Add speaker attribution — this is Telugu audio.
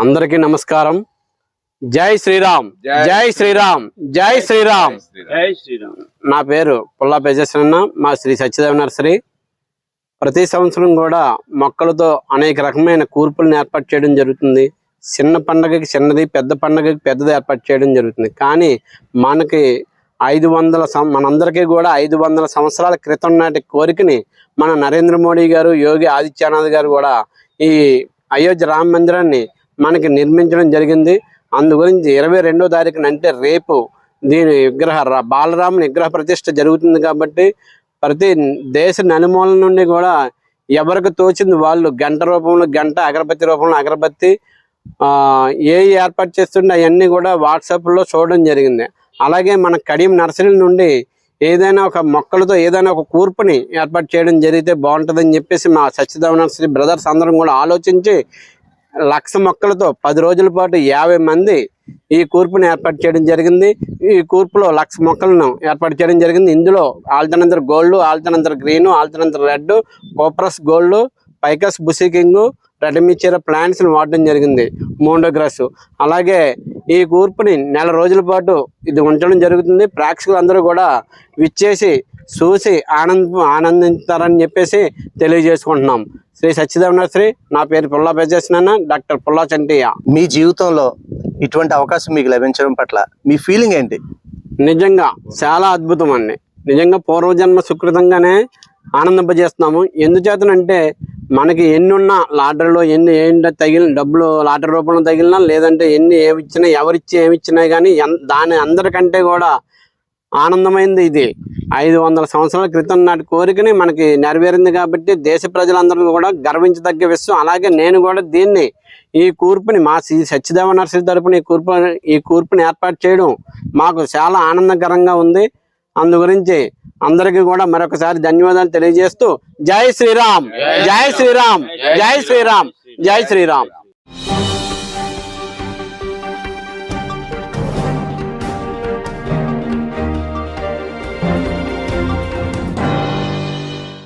Speaker 1: అందరికీ నమస్కారం. జై శ్రీరామ్. జై శ్రీరామ్. జై శ్రీరామ్.
Speaker 2: జై శ్రీరామ్.
Speaker 1: నా పేరు పుల్లా పేజేశ్వరన్న మా శ్రీ సత్యదేవ నర్సరీ ప్రతి సంవత్సరం కూడా మొక్కలతో అనేక రకమైన కూర్పులను ఏర్పాటు చేయడం జరుగుతుంది. చిన్న పండగకి చిన్నది పెద్ద పండగకి పెద్దది ఏర్పాటు చేయడం జరుగుతుంది. కానీ మనకి ఐదు వందల సం మనందరికీ కూడా ఐదు వందల సంవత్సరాల క్రితం నాటి కోరికని మన నరేంద్ర మోడీ గారు యోగి ఆదిత్యనాథ్ గారు కూడా ఈ అయోధ్య రామ మందిరాన్ని మనకి నిర్మించడం జరిగింది. అందు గురించి ఇరవై రెండో తారీఖున అంటే రేపు దీని విగ్రహ బాలరాముని విగ్రహ ప్రతిష్ట జరుగుతుంది కాబట్టి ప్రతి దేశ నలుమూలల నుండి కూడా ఎవరికి తోచింది వాళ్ళు గంట రూపంలో గంట అగరబత్తి రూపంలో అగరబత్తి ఏ ఏర్పాటు చేస్తుండే అవన్నీ కూడా వాట్సాప్లో చూడడం జరిగింది. అలాగే మన కడియం నర్సరీ నుండి ఏదైనా ఒక మొక్కలతో ఏదైనా ఒక కూర్పుని ఏర్పాటు చేయడం జరిగితే బాగుంటుందని చెప్పేసి మా సత్యదేవ నర్సరీ బ్రదర్స్ అందరం కూడా ఆలోచించి లక్ష మొక్కలతో పది రోజుల పాటు యాభై మంది ఈ కూర్పును ఏర్పాటు చేయడం జరిగింది. ఈ కూర్పులో లక్ష మొక్కలను ఏర్పాటు చేయడం జరిగింది. ఇందులో ఆల్టనంతర్ గోల్డ్ ఆల్టనంతర్ గ్రీన్ ఆల్టనంతర్ రెడ్ కోప్రస్ గోల్డ్ పైకస్ బుసికింగ్ రెడమిచీర ప్లాంట్స్ని వాడడం జరిగింది. మోండోగ్రాస్. అలాగే ఈ కూర్పుని నెల రోజుల పాటు ఇది ఉంచడం జరుగుతుంది. ప్రేక్షకులు అందరూ కూడా విచ్చేసి చూసి ఆనంద ఆనందించారని చెప్పేసి తెలియజేసుకుంటున్నాం. శ్రీ సత్యదేవ నర్సరీ నా పేరు పుల్లా పెజేసిన డాక్టర్ పుల్లా చంటియ్య.
Speaker 3: మీ జీవితంలో ఇటువంటి అవకాశం మీకు లభించడం పట్ల మీ ఫీలింగ్ ఏంటి?
Speaker 1: నిజంగా చాలా అద్భుతం అండి నిజంగా పూర్వజన్మ సుకృతంగానే ఆనందింపజేస్తున్నాము. ఎందుచేతనంటే మనకి ఎన్ని ఉన్నా లాటరీలో ఎన్ని ఏంటో తగిలిన డబ్బులు లాటరీ రూపంలో తగిలినా లేదంటే ఎన్ని ఏమి ఇచ్చినా ఎవరిచ్చి ఏమి ఇచ్చినా కానీ దాని అందరికంటే కూడా ఆనందమైంది ఇది. ఐదు వందల సంవత్సరాల క్రితం నాటి కోరికని మనకి నెరవేరింది కాబట్టి దేశ ప్రజలందరూ కూడా గర్వించదగ్గ విషయం అలాగే నేను కూడా దీన్ని ఈ కూర్పుని మా శ్రీ సత్యదేవ నర్సరీ తరపున ఈ కూర్పు ఈ కూర్పుని ఏర్పాటు చేయడం మాకు చాలా ఆనందకరంగా ఉంది. అందు గురించి అందరికీ కూడా మరొకసారి ధన్యవాదాలు తెలియజేస్తూ జై శ్రీరామ్ జై శ్రీరామ్ జై శ్రీరామ్ జై శ్రీరామ్.